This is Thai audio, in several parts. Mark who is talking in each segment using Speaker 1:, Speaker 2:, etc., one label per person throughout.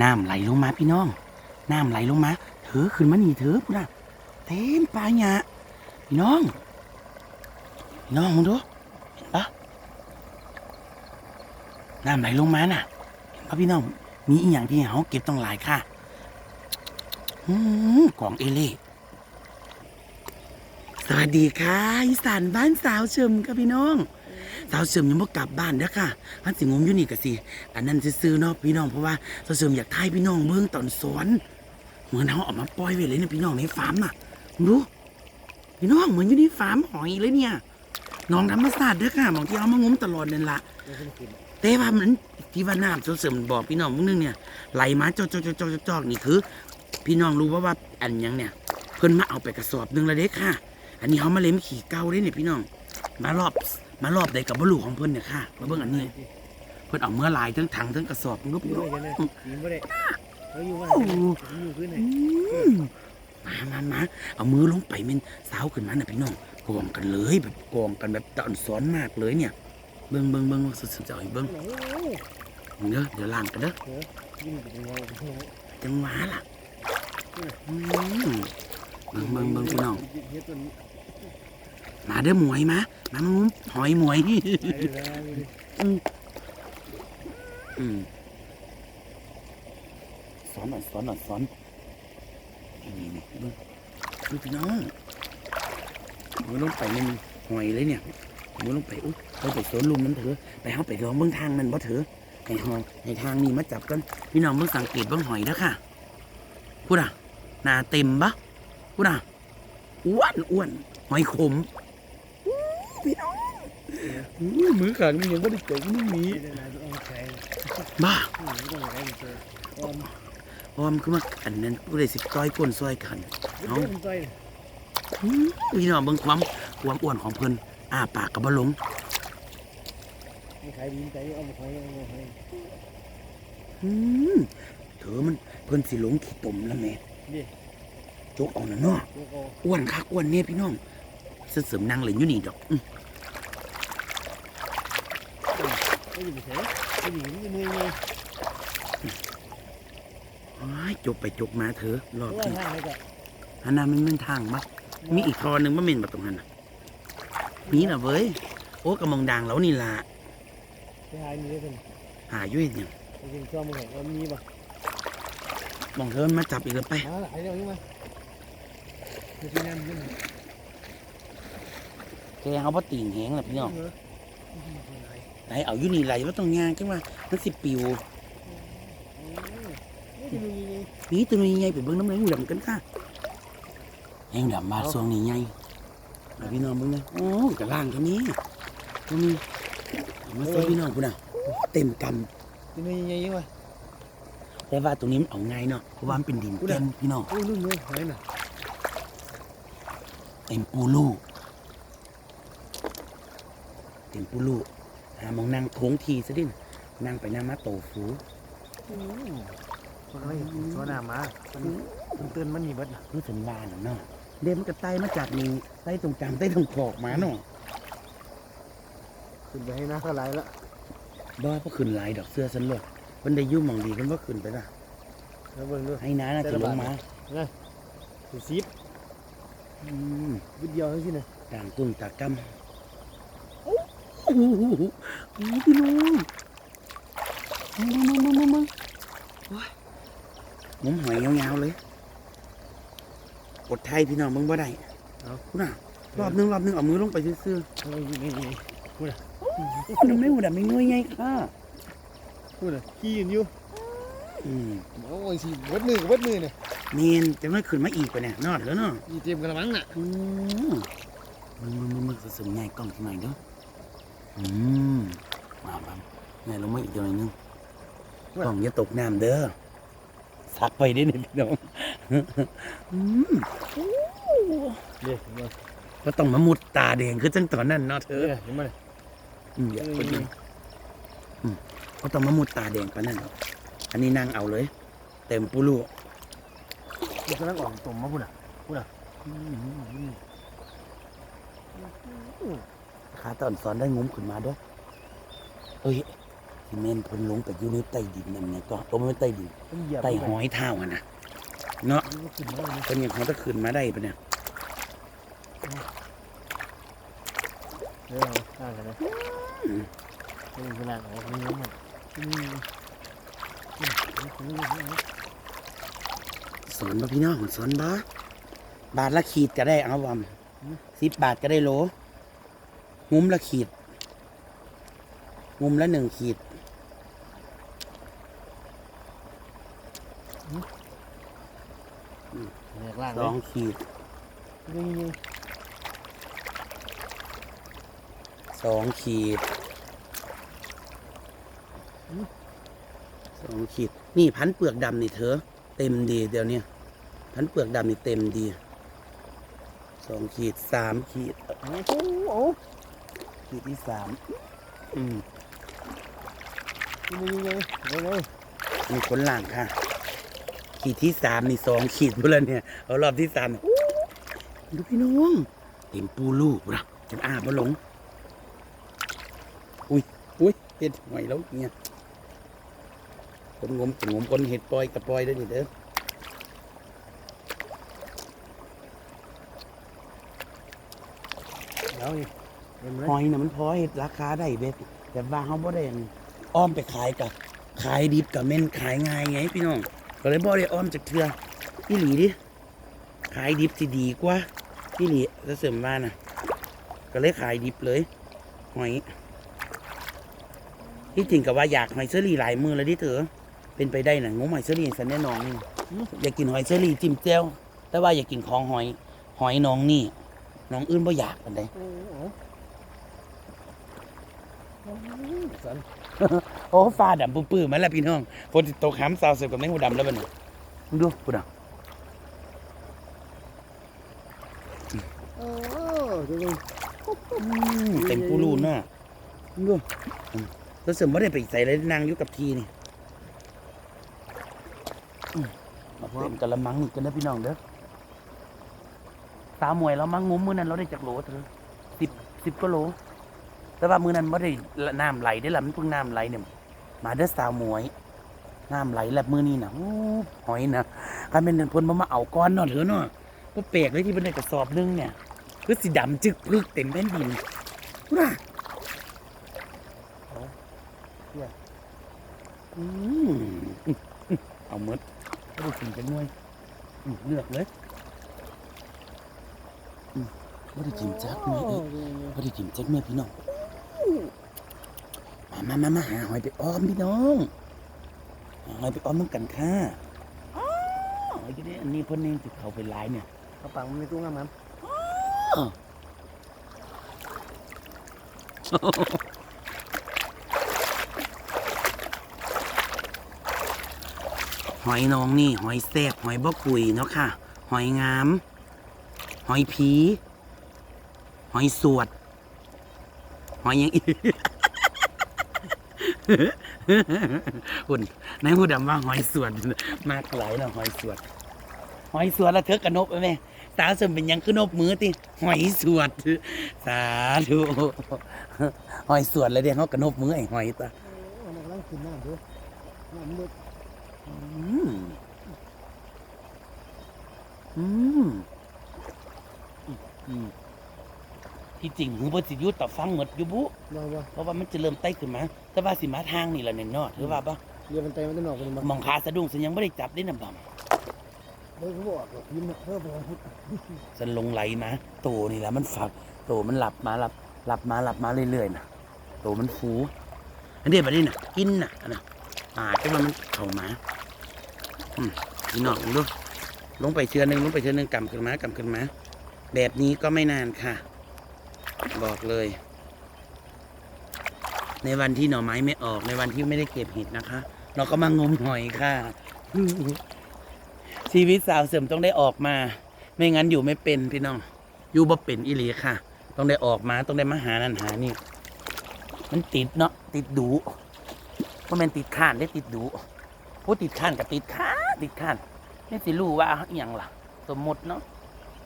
Speaker 1: น้ำไหลลงมาพี่น้อง น้ำไหลลงมา เถอขึ้นมานี่เถอพุ่นน่ะเต็มปลาหยาพี่น้อง พี่น้องมึงดู เห็นปะน้ำไหลลงมาน่ะ เห็นปะพี่น้อง มีอีกอย่างที่เขาเก็บต้องหลายค่ะกล่องเอเล่สวัสดีค่ะอีสานบ้านสาวเฉิมค่ะพี่น้อง สาวเฉิมยังบ่กลับบ้านเด้อค่ะพันสิงมอยู่นี่ก็สิอันนั้นซื้อๆเนาะพี่น้องเพราะว่าสาวเฉิมอยากถ่ายพี่น้องเบิ่งตอนสอนเหมือนเขาออกมาปล่อยไว้เลยนะพี่น้องในฟาร์มน่ะดูพี่น้องเหมือนอยู่ในฟาร์มหอยเลยเนี่ยน้องธรรมศาสตร์เด้อค่ะหมองที่เอามางมตลอดนั่นล่ะแต่ว่ามันที่ว่าน้ำเสริมบอกพี่น้องมึงนึงเนี่ยไหลมาจอกจอกจอกจอกนี่คือ พี่น้องรู้ว่าว่าอันยังเนี่ย เพิ่นมาเอาไปกระสอบนึงและเด้ค่ะ อันนี้เขามาเล็มขี่เก่าเด้เนี่ยพี่น้อง มารอบ มารอบใดกับบลูของเพิ่นเนี่ยค่ะมาเบิ่งอันนี้ เพิ่นเอาเมื่อหลายทั้งถังทั้งกระสอบนึก
Speaker 2: อ
Speaker 1: พี่
Speaker 2: ยู่
Speaker 1: น้อง
Speaker 2: ด้วยกันนะยิงไม่ได้เขาอยู่ว่า
Speaker 1: โอ้โห
Speaker 2: อยู่พื้นไหน
Speaker 1: อืมมามามาเอามือลงไปเมันสาวขึ้นมาน่ะพี่น้องกองกันเลยแบบกองกันแบบตอนสอนมากเลยเนี่ย เบิ่งเบิ่งเบิ่งสุดๆจะเอาให้เบิ่ง
Speaker 2: ไหน
Speaker 1: เด้อเดี๋ยวล้างกันเด้อ
Speaker 2: ยิงเป็นเงาเป็นเงา
Speaker 1: จังหวะล่ะอืมเบิ่งเบิ่งเบิ่งพี่น้อง
Speaker 2: เฮ็ดตัวนี้
Speaker 1: มาเด้อหมวยมามามางุ้มหอยหมวย
Speaker 2: ไปแล้ว
Speaker 1: อืมสอนหน่อยสอนหน่อยสอนนี่นี่เบิ่งดูพี่น้องมือลงไปมันหอยเลยเนี่ยมือลงไปอุ๊ยไปไปสวนลุมนั้นเถอะไปเขาไปลองเบื้องทางนั้นบ่เถอะให้หอยให้ทางนี้มาจับกันพี่น้องเบิ่งสังเกตเบิ่งหอยนะค่ะพูดอะหน้าเต็มปะพูดอะอ้วนอ้วนหอยขมอู้ พี่น้องมือขังนี่ยังไม่ได้เจอนี่มี
Speaker 2: มแข็ง
Speaker 1: บ้า
Speaker 2: ออะไรเจออม
Speaker 1: คือมาอันนั้นผู้ใดสิก้อยก้นซอยกัน
Speaker 2: เอาใจ
Speaker 1: อื้อพี่น้องเบิ่งความความอ้วนของเพิ่นอ้าปากกับบะหลง
Speaker 2: ไม่ขายดีใจเอามาขายเอามาขาย
Speaker 1: อื้อเธอมันเพิ่นสิหลงขี้ตมแล้วแม่จกเอาหน่ะเนาะอ้วนคักอ้วนเนี่ยพี่น้อง เสริมนางเหลยอยู่นี่ดอกอื้อ
Speaker 2: ไม่อยู่เฉยไม่อยู่นี่มือไง
Speaker 1: อ้ายจกไปจกมาเถอะรอบ
Speaker 2: ว่า
Speaker 1: ที่
Speaker 2: ทางไหนก็
Speaker 1: อันนั้นมันเป็นทางบักมีอีกทอหนึงบ่แม่นบ่ตรงนั้นน่ะมีน่ะเว้ย โอ้กระมองด่างแล้วนี่ล่ะ
Speaker 2: ไปหายมีได้เป็น
Speaker 1: หาอยู่เฮ็ดหยัง
Speaker 2: ไปกินข้าวมึงว่ามีป่ะ
Speaker 1: มองเธอมันมาจับอีกแล้วไป
Speaker 2: มาหายเดี๋ยวนี้มาคือที่นั่นยืน
Speaker 1: แกเขาบ่ติ่งแหงล่ะพี่น้องไหนเอาอยู่นี่ไหลว่าต้องยางจังว่ามันสิปิว
Speaker 2: นี่คือมี
Speaker 1: นี่ตัวนี้ใหญ่ไปเบิ่งน้ำแรงดำกันค่ะแรงดำมาส่วงนี้ใหญ่มาพี่น้องเบิ่งนะโอ้กระล่างแค่นี้ตัวนี้เอามาใส่พี่น้องพุ่นน่ะเต็มก
Speaker 2: ที่นี่ยังไงวะำ
Speaker 1: แต่ว่าตรงนี้มันเอาง่ายเนาะเพราะว่ามันเป็นดิน
Speaker 2: พุ่น
Speaker 1: เต็
Speaker 2: น่ะ
Speaker 1: มพี่น้อง
Speaker 2: โอ้นุ่มเลยหายน่ะ
Speaker 1: เต็มปูลูเต็มปูลูหามองนั่งโค้งทีซะดินั่งไปนั่งมาโตฟู
Speaker 2: มันไม่ชวนน้ำมามันตื่นมันนี่เบิดน่ะ
Speaker 1: คือสันบานน่ะเนาะเด็มันก็ไต่มาจากนี่ไต่ตรงกลางไต่ตรงขอกมาเนาะ
Speaker 2: ขึ้นไปให้น้าก็ไหลละ
Speaker 1: บ่พอขึ้นหลายดอกเสื้อสันโลกมันได้อยุ่หมองดีกันว่าขึ้นไปละ
Speaker 2: แล้วเบิ่งด้วย
Speaker 1: ให้น้าน่าจะลงมา
Speaker 2: สิซีบ
Speaker 1: อืม
Speaker 2: วิดเดียวเท่านั้นนะ
Speaker 1: ต่างกุ้งตากกำโอ้โหโอ้โหพี่น้องมามามามามาโอ้ยมุมหอยยาวๆเลยกดไทยพี่น้องมึงบ่ได้เอาคุณน่ะรอบหนึงรอบหนึงเอามือลงไปซื่อ
Speaker 2: อะไรนี่นี่นี่
Speaker 1: ๆคุณไม่หัวดำไม่งวยไงค่ะ
Speaker 2: พูดเลยขี้ยืนอยู่
Speaker 1: อืม
Speaker 2: โอ้ยสิวัดมือกับวัดมือเนี่ย
Speaker 1: เมนจะไม่ขึ้นมาอีกปะเนี่ยนอดแล้วเนาะ
Speaker 2: อีเตรียมกระมังน่ะ
Speaker 1: อืมมึงมึงมึงมึงสมใหญ่กล้องที่ไหนเด้อ อืมมาบ้างใหญ่ลงมาอีกหน่อยนึงกล้องอย่าตกน้ำเด้อสักไปได้เนี่ยพี่น้องอืม
Speaker 2: เดี๋ยวมา
Speaker 1: ก็ต้องมามุดตาแดงคือจังตอนนั้นเนาะเธ
Speaker 2: เอ
Speaker 1: อ
Speaker 2: อเห็นไหม
Speaker 1: อืมอย่าคนนึงอืมก็ต้องมามุดตาแดงปะนั่นหรอกอันนี้นั่งเอาเลย เต็มปุลุ
Speaker 2: มันกำลังออกตุ่มมาพูดอะ
Speaker 1: อืม ขาตอนสอนได้งุ้มขึ้นมาเด้วยเอ้ยที่แม่นเพิ่นลงไปอยู่ในใต้ดินนั่นนะก็ตัวมันใต้ดิน
Speaker 2: ต้องเหยียบ
Speaker 1: ใต้หอยเท้าอะนะเนาะ
Speaker 2: มันก็ขึ้นมาเลย
Speaker 1: เป็นอย่างเขาจะขึ้นมาได้ปะเนี่ย
Speaker 2: เดี๋ยวเราข้างกันนะนี่ขนาดไหนนี่มันนี่นี่
Speaker 1: สอนบ่พี่น้องสอนบ่บาทละขีดก็ได้เอาวำสิบบาทก็ได้โหล งุ้มละขีดงุ้มละหนึ่งขีด
Speaker 2: แหลกล่าง
Speaker 1: ส
Speaker 2: เล
Speaker 1: อยงขีด
Speaker 2: นี่นี่
Speaker 1: สองขีดสองขีด นี่พันเปลือกดำนี่เธอ เต็มดีเดี๋ยวนี้พันเปลือกดำนี่เต็มดีสองขีดสามขีด
Speaker 2: โอ้โห
Speaker 1: ขีดที่สามอืม
Speaker 2: นี่นี่นี่นี่เลย
Speaker 1: มีคนหลังค่ะ ขีดที่สามนี่สองขีดเพื่อนเนี่ย เอารอบที่สามเนี่ยดูพี่น้องเต็มปูลูกนะจะอาบมาหลง อุ้ยอุ้ยเห็ดหอยแล้วเนี่ยคนงมคนงมคนเห็ดปล่อยกับปล่อยได้ดิเด้อ
Speaker 2: เดี๋ยวนี่เต็มเลย
Speaker 1: หอยน่ะมันพอเห็ดราคาได้เบ็ดแต่ว่าเขาบ่ได้อันอ้อมไปขายกับขายดิบกับเม่นขายง่ายไงพี่น้องก็เลยบ่ได้อ้อมจากเทือพี่หลีดิขายดิบสิดีกว่าพี่หลีจะเสริมว่านะก็เลยขายดิบเลยหอยที่จริงกับว่าอยากหอยเชอรี่หลายมือแล้วดิเถอะเป็นไปได้นะงมหอยเชอรี่สันแน่นอนนี่อยากกินหอยเชอรี่จิ้มแจ่วแต่ว่าอยากกินของหอย หอยน้องนี่น้องอื่นบ่อยากกันได
Speaker 2: โอ้โหสัน
Speaker 1: โอ้ฟ้าดำปื้อๆมาแล้วพี่น้องฝนสิตกห้ำซาวเสิร์ฟกับแมงหูดำแล้วบัดนี้มึงดูกูดำ
Speaker 2: โอ้ดูดิ
Speaker 1: เต็มกูรูนเนาะมึงดูอืมแล้วเสริมว่าได้ไปใส่เลยนางอยู่กับทีนี่อืมมาเต็มกะละมังนี่กันนะพี่น้องเด้อตามวยเรามังงุ้มมือนั้นเราได้จากโหลเถอะสิบสิบก็โหล แต่ว่ามือนั้นไม่ได้น้ำไหลได้อละมันเพิ่งน้ำไหลเนี่ยมาเด้อสาวหมวยน้ำไหลแล้วมือนี้นะโอ้หอยนะการเป็นเพิ่นมามาเอาก้อนเนาะเถอะเนาะก็แปลกเลยที่เป็นได้กระสอบนึงเนี่ยคือสีดำจึกพึกเต็มแผ่นดินว้าอืมเอาหมดก็กินกันหน่วยอืมเลือกเลยอืมไม่ได้กินจักหน่วยอีกพอดีกินเจ๊กเมื่อพี่น้อง มามามามาหาหอยไปอ้อมพี่น้องหาหอยไปอ้อมมึงกันค่ะอ๋อหอยจะได้อันนี้เพ่นเองติดเขาไปหลายเนี่ย
Speaker 2: เขาปังมันไม่ตู้งามมัน
Speaker 1: หอยน้องนี่ หอยแซบหอยบกกุยเนาะค่ะ หอยงาม หอยผี หอยสวด หอยยังอีคุณนายผู้ดำว่าหอยสวดมากหลายแล้วหอยสวดหอยสวดแล้วเธอกระนบไหมสาวสมเป็นยังคือนนบมือติหอยสวดสาธุหอยสวดเลยเดี๋ยวเขากระนบมือไอ้หอยตา
Speaker 2: มัวยน้ำมืด
Speaker 1: อืมอืมอืม ที่จริงหูบสิอยุต่อฟังหมดอยู่บุ
Speaker 2: เราว่า
Speaker 1: เพราะว่ามันจะเริ่มไต่ขึ้นมา แต่ว่าสิมาทางนี่แหละเนี่ยเนาะถือว่าปะ
Speaker 2: เรียมันเตะมันจะหนอกไปเลยมั้ง
Speaker 1: มองขาสะดุ้งฉันยังไม่ได้จับได้นะบ่
Speaker 2: เฮ้ยเขาบอกแบบยิ้มเพิ่มไปพุทธ
Speaker 1: ฉันลงไหลมาโตนี่แหละมันฝักโตมันหลับมาหลับหลับมาหลับมาเรื่อยๆนะโตมันฟูอันเดียวแบบนี้น่ะกินน่ะอันน่ะอ่าแต่ว่ามันเข้ามาอืมพี่น้องดูลงไปเชือหนึ่งลงไปเชือหนึ่งกำขึ้นมากำขึ้นมาแบบนี้ก็ไม่นานค่ะ บอกเลย ในวันที่หน่อไม้ไม่ออกในวันที่ไม่ได้เก็บเห็ดนะคะ เราก็มางมหอยค่ะ ชีวิตสาวเสริมต้องได้ออกมา ไม่งั้นอยู่ไม่เป็นพี่น้อง อยู่บ่เป็นอีหลีค่ะ ต้องได้ออกมาต้องได้มาหานั่นหานี่ มันติดเนาะติดดูเพราะมันติดข้านได้ติดดูผู้ติดข้านกับติดข้าติดข้านนี่สิรู้ว่าอย่างล่ะ สมมติเนาะ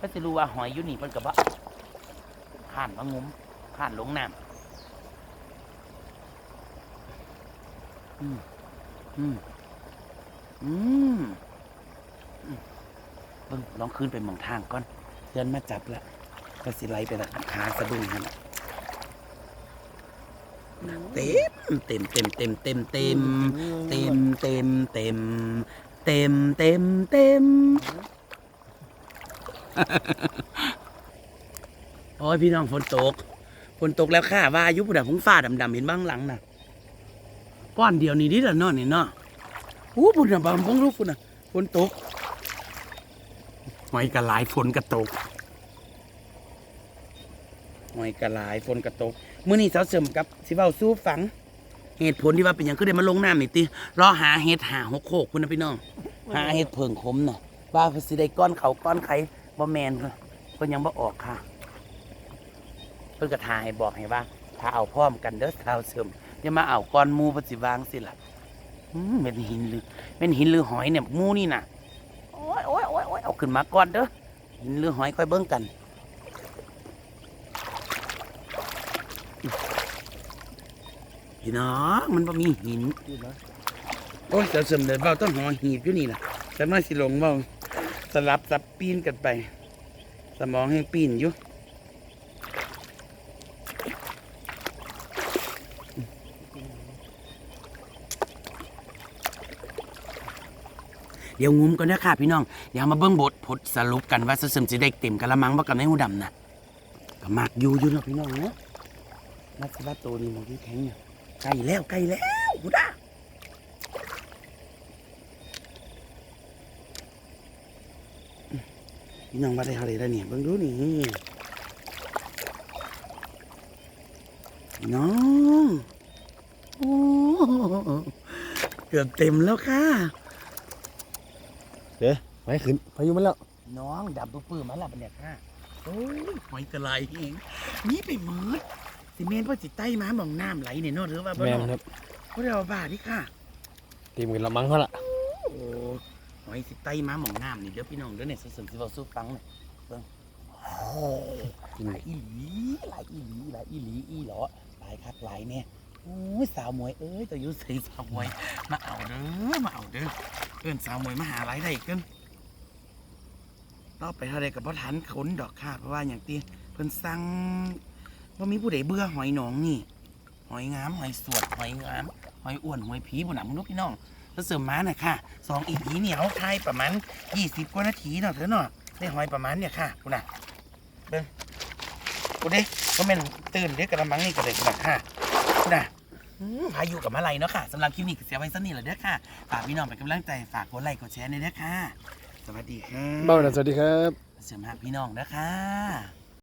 Speaker 1: ก็สิรู้ว่าหอยอยู่นี่มันกับว่า ข้านมางุ้มข้านลงน้ำอืมอืมอืมอืมเบิ่งลองขึ้นไปมองทางก่อนเดินมาจับละก็สิไลไปละขาสะดุ้งหันละเต็มเต็มเต็มเต็มเต็มเต็มเต็มเต็มเต็มเต็มเต็มเต็ม โอ้ยพี่น้องฝนตกฝนตกแล้วค่ะว่าอายุผู้ดผงฟ้าดำๆเห็นบ้างหลังน่ะก้อนเดียวนี่ดิละเนาะนี่เนาะอู้พุ่นน่ะบางพงลูกพุ่นน่ะฝนตกหอยกระหลายฝนกระตกหอยกระหลายฝนกระตกมื้อนี้สาวเสริมกับสิเว้าสู้ฟัง เหตุผลที่ว่าเป็นหยังก็ได้มาลงน้ำนี่ติรอหาเห็ดหาหกโคกพุ่นนะพี่น้องหาเห็ดเพิงขมน่ะว่าเพิ่นสิได้ก้อนเขาก้อนไข่บ่แมนเพิ่นเพิ่นยังบ่ออกค่ะ เพิ่นก็ทาให้บอกให้ว่า ถ้าเอาพร้อมกันเด้อสาวเสริมอย่ามาเอาก้อนมูปฏิวางสิล่ะเป็นหินหรือเป็นหินหรือหอยเนี่ยมูนี่น่ะโอ้ยโอ้ยโอ้ยโอ้ยเอาขึ้นมาก่อนเด้อหินหรือหอยค่อยเบิ้งกันพี่น้องมันบ่มีหินโอ้ยจะเสริมเดินเบาต้องหอหีบอยู่นี่ล่ะแต่มาสิลงเบาสลับสับปีนกันไป สมองให้ปีนอยู่ เดี๋ยวงุ้มก่อนนะค่ะพี่น้อง เดี๋ยวมาเบิ้งบทผลสรุปกันว่าสซึมจะได้เต็มกะละมังบ่กับในหูดำนะก็มากอยู่อยู่เนาะพี่น้องเนะนักสบัตตัวนี้มันที่แข็งเนี่ยใกล้แล้วใกล้แล้วกูด่าพี่น้องว่าได้เท่าไรแล้วเนี่ยเบิ่งดูนี่น้องโอ้เกือบเต็มแล้วค่ะ
Speaker 2: ไปขึ้นพายุมันแล้ว
Speaker 1: น้องดับปื้อๆมาแล้วบัดเนี่ยค่ะโอ้ยหอยกระไรเองนี่ไปหมดสิเมนว่าสิใต้มาหมองน้ำไหลเนี่ยเนอะหรือว่าบ่
Speaker 2: แมน
Speaker 1: เนาะ
Speaker 2: ครับ
Speaker 1: พวกเราบ้าดิค่ะ
Speaker 2: ตีมกันละมั้งเขาละ
Speaker 1: โอ้หอยสิใต้มาหมองน้ำนี่เดี๋ยวพี่น้องเดี๋ยวเนี่ยสมสิบอกสู้ฟังเลยเบิ่งโอ้หลายอีหลีหลายอีหลีหลายอีหลีอีหลอหลายคักหลายเนี่ย โอ้ยสาวมวยเอ้ยตัวยุใส่สาวมวยมาเอาเด้อมาเอาเด้อเอิ้นสาวมวยมาหาหลายได้กินต่อไปเท่าไรกับพ่อทันขนดอกค่ะเพราะว่าอย่างที่เพิ่นสั่งว่ามีผู้ใดเบื่อหอยหนองนี่ หอยงามหอยสวดหอยงามหอยอ้วนหอยผีบุหนังมึงลูกพี่น้องแล้วเสริมม้าน่ะค่ะสองอีพีเหนียวไทยประมาณยี่สิบกว่านาทีเนาะเถอะเนาะได้หอยประมาณเนี่ยค่ะคุณน่ะเบิ่งกูเด้ก็แม่นตื่นเด้อกระมังนี่ก็ได้แบบค่ะคุณ น่ะอืมพายุกับมาลัยเนาะค่ะสำหรับคลิปนี้ก็เสียไว้สักนิดแหละเด้อค่ะฝากพี่น้องเป็นกำลังใจฝากกดไลค์กดแชร์ในอยเด้อค่ะ สวัสดีค่ะ
Speaker 2: เบ้าหน่อยสวัสดีครับ
Speaker 1: เสริมหักพี่น้องนะคะ